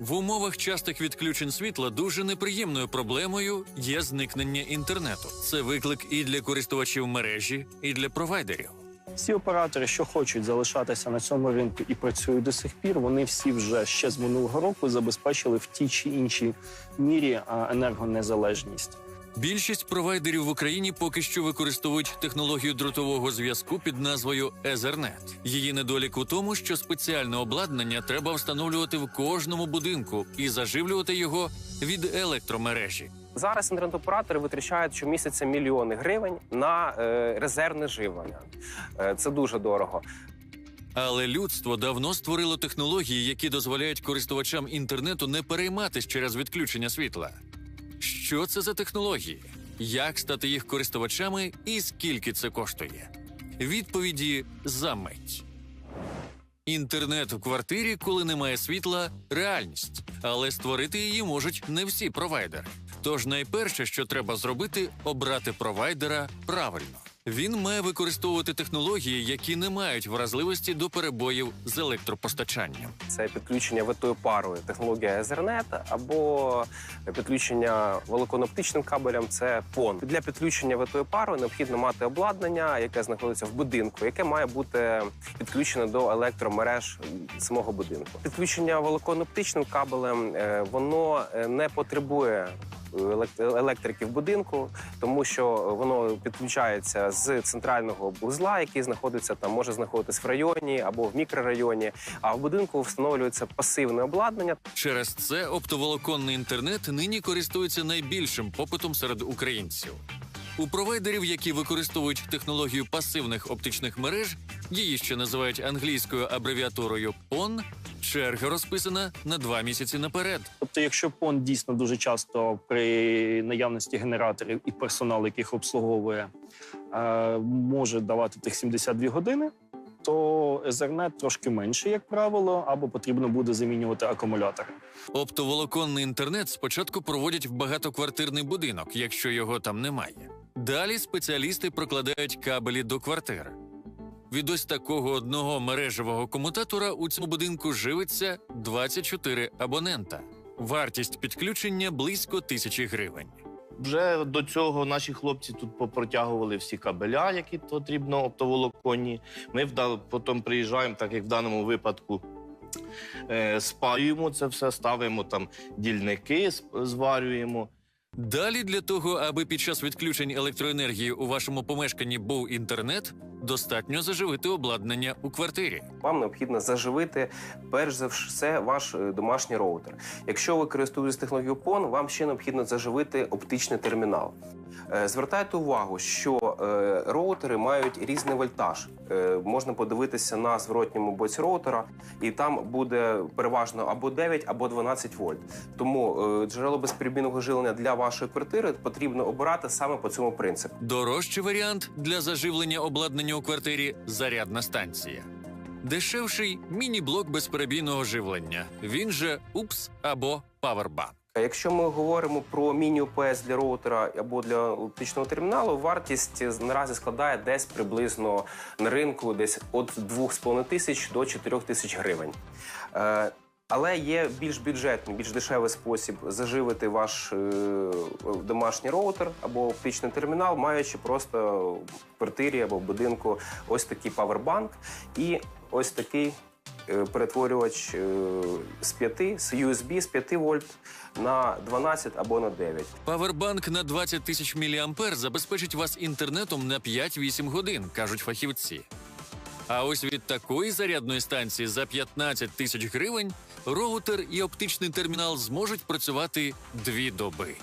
В умовах частих відключень світла дуже неприємною проблемою є зникнення інтернету. Це виклик і для користувачів мережі, і для провайдерів. Всі оператори, що хочуть залишатися на цьому ринку і працюють до сих пір, вони всі вже ще з минулого року забезпечили в тій чи іншій мірі енергонезалежність. Більшість провайдерів в Україні поки що використовують технологію дротового зв'язку під назвою Ethernet. Її недолік у тому, що спеціальне обладнання треба встановлювати в кожному будинку і заживлювати його від електромережі. Зараз інтернет-оператори витрачають щомісяця мільйони гривень на е, резервне живлення. Е, це дуже дорого. Але людство давно створило технології, які дозволяють користувачам інтернету не перейматись через відключення світла. Що це за технології? Як стати їх користувачами і скільки це коштує? Відповіді за мить. Інтернет у квартирі, коли немає світла, реальність, але створити її можуть не всі провайдери. Тож найперше, що треба зробити, обрати провайдера правильно. Він має використовувати технології, які не мають вразливості до перебоїв з електропостачанням. Це підключення витою парою, технологія Ethernet, або підключення волоконно-оптичним кабелем. Це PON. Для підключення витою парою необхідно мати обладнання, яке знаходиться в будинку, яке має бути підключене до електромереж самого будинку. Підключення волоконно-оптичним кабелем е, воно е, не потребує електрики в будинку, тому що воно підключається з центрального вузла, який знаходиться там, може знаходитись в районі або в мікрорайоні. А в будинку встановлюється пасивне обладнання. Через це оптоволоконний інтернет нині користується найбільшим попитом серед українців. У провайдерів, які використовують технологію пасивних оптичних мереж, її ще називають англійською абревіатурою PON, черга розписана на два місяці наперед. Тобто, якщо пон дійсно дуже часто при наявності генераторів і персоналу, яких обслуговує, е, може давати тих 72 години, то Ethernet трошки менше, як правило, або потрібно буде замінювати акумулятори. Оптоволоконний інтернет спочатку проводять в багатоквартирний будинок, якщо його там немає. Далі спеціалісти прокладають кабелі до квартир. Від ось такого одного мережевого комутатора у цьому будинку живиться 24 абонента. Вартість підключення близько тисячі гривень. Вже до цього наші хлопці тут попротягували всі кабеля, які потрібно оптоволоконні. Ми вда- потім приїжджаємо, так як в даному випадку. е, Спаюємо це все, ставимо там дільники, зварюємо. Далі для того, аби під час відключень електроенергії у вашому помешканні був інтернет, достатньо заживити обладнання у квартирі. Вам необхідно заживити перш за все ваш е, домашній роутер. Якщо ви користуєтесь технологією PON, вам ще необхідно заживити оптичний термінал. Е, Звертайте увагу, що е, роутери мають різний вольтаж. Е, Можна подивитися на зворотньому боці роутера, і там буде переважно або 9, або 12 вольт. Тому джерело безперебійного живлення для вашої квартири потрібно обирати саме по цьому принципу. Дорожчий варіант для заживлення обладнання у квартирі зарядна станція. Дешевший міні-блок безперебійного живлення. Він же УПС або Powerbank. А Якщо ми говоримо про міні-ОПС для роутера або для оптичного терміналу, вартість наразі складає десь приблизно на ринку десь від 2,5 тисяч до 4 тисяч гривень. Е, Але є більш бюджетний, більш дешевий спосіб заживити ваш е, домашній роутер або оптичний термінал, маючи просто в квартирі або в будинку ось такий павербанк і ось такий е, перетворювач е, з 5, з USB з 5 вольт на 12 або на 9. Павербанк на 20 тисяч мА забезпечить вас інтернетом на 5-8 годин, кажуть фахівці. А ось від такої зарядної станції за 15 тисяч гривень роутер і оптичний термінал зможуть працювати дві доби.